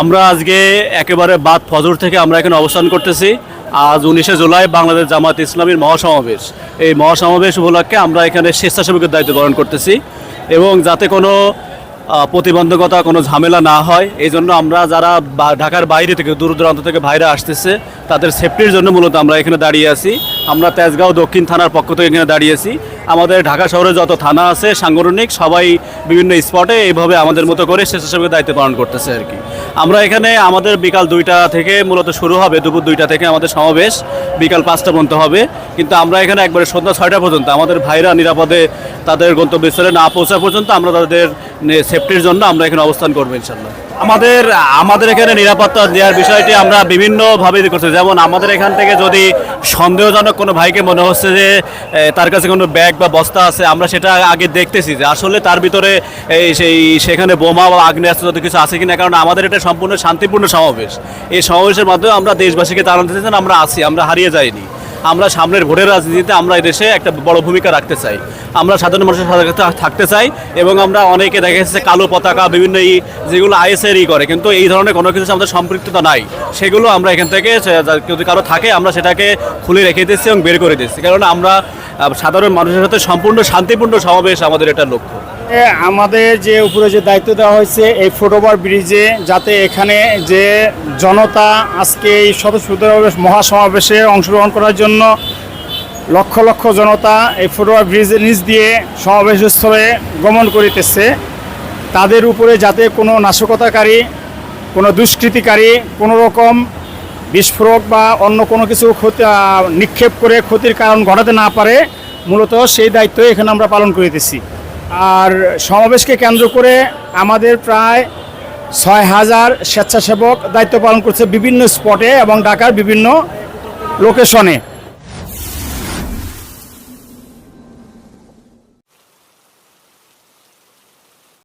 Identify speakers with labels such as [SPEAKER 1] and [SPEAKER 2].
[SPEAKER 1] আমরা আজকে একেবারে বাদ ফজর থেকে আমরা এখানে অবস্থান করতেছি। আজ উনিশে জুলাই বাংলাদেশ জামাত ইসলামীর মহাসমাবেশ। এই মহাসমাবেশ উপলক্ষে আমরা এখানে স্বেচ্ছাসেবকের দায়িত্ব পালন করতেছি এবং যাতে কোনো প্রতিবন্ধকতা, কোনো ঝামেলা না হয়, এই জন্য আমরা যারা ঢাকার বাইরে থেকে দূর দূরান্ত থেকে বাইরে আসতেছে, তাদের সেফটির জন্য মূলত আমরা এখানে দাঁড়িয়ে আছি। আমরা তেজগাঁও দক্ষিণ থানার পক্ষ থেকে এখানে দাঁড়িয়েছি। আমাদের ঢাকা শহরে যত থানা আছে, সাংগঠনিক, সবাই বিভিন্ন স্পটে এইভাবে আমাদের মতো করে স্বেচ্ছাসেবকের দায়িত্ব পালন করতেছে আর কি। আমরা এখানে আমাদের বিকাল দুইটা থেকে মূলত শুরু হবে, দুপুর দুইটা থেকে আমাদের সমাবেশ, বিকাল পাঁচটা পর্যন্ত হবে। কিন্তু আমরা এখানে একবারে সন্ধ্যা ছয়টা পর্যন্ত, আমাদের ভাইরা নিরাপদে তাদের গন্তব্যস্থলে না পৌঁছা পর্যন্ত আমরা তাদের সেফটির জন্য আমরা এখানে অবস্থান করব ইনশাল্লাহ আমাদের আমাদের এখানে নিরাপত্তা দেওয়ার বিষয়টি আমরা বিভিন্নভাবে করছি। যেমন আমাদের এখান থেকে যদি সন্দেহজনক কোনো ভাইকে মনে হচ্ছে যে তার কাছে কোনো ব্যাগ বা বস্তা আছে, আমরা সেটা আগে দেখতেছি যে আসলে তার ভিতরে এই সেই, সেখানে বোমা বা আগ্নেয়াস্ত্র যত কিছু আছে কিনা, কারণ আমাদের এটা সম্পূর্ণ শান্তিপূর্ণ সমাবেশ। এই সমাবেশের মাধ্যমে আমরা দেশবাসীকে জানাতে চাইছেন আমরা আছি, আমরা হারিয়ে যাইনি। আমরা সামনের ভোটের রাজনীতিতে আমরা এই দেশে একটা বড় ভূমিকা রাখতে চাই। আমরা সাধারণ মানুষের সাথে থাকতে চাই এবং আমরা অনেকে দেখা যাচ্ছে কালো পতাকা, বিভিন্ন ই যেগুলো আইএসএর ই করে, কিন্তু এই ধরনের কোনো কিছু আমাদের সম্পৃক্ততা নাই। সেগুলো আমরা এখান থেকে যদি কারও থাকে, আমরা সেটাকে খুলে রেখে দিচ্ছি এবং বের করে দিচ্ছি কারণ আমরা সাধারণ মানুষের সাথে সম্পূর্ণ শান্তিপূর্ণ সমাবেশ আমাদের এটা লক্ষ্য।
[SPEAKER 2] আমাদের যে উপরে যে দায়িত্ব দেওয়া হয়েছে, এই ফুটওভার ব্রিজে যাতে এখানে যে জনতা আজকে এই স্বতঃস্ফূর্ত মহাসমাবেশে অংশগ্রহণ করার জন্য লক্ষ লক্ষ জনতা এই ফুটওভার ব্রিজের নিচ দিয়ে সমাবেশস্থলে গমন করিতেছে, তাদের উপরে যাতে কোনো নাশকতাকারী, কোনো দুষ্কৃতিকারী, কোনো রকম বিস্ফোরক বা অন্য কোনো কিছু ক্ষতি নিক্ষেপ করে ক্ষতির কারণ ঘটাতে না পারে, মূলত সেই দায়িত্ব এখানে আমরা পালন করিতেছি। আর সমাবেশকে কেন্দ্র করে আমাদের প্রায় ছয় হাজার স্বেচ্ছাসেবক দায়িত্ব পালন করছে বিভিন্ন স্পটে এবং ঢাকার বিভিন্ন লোকেশনে।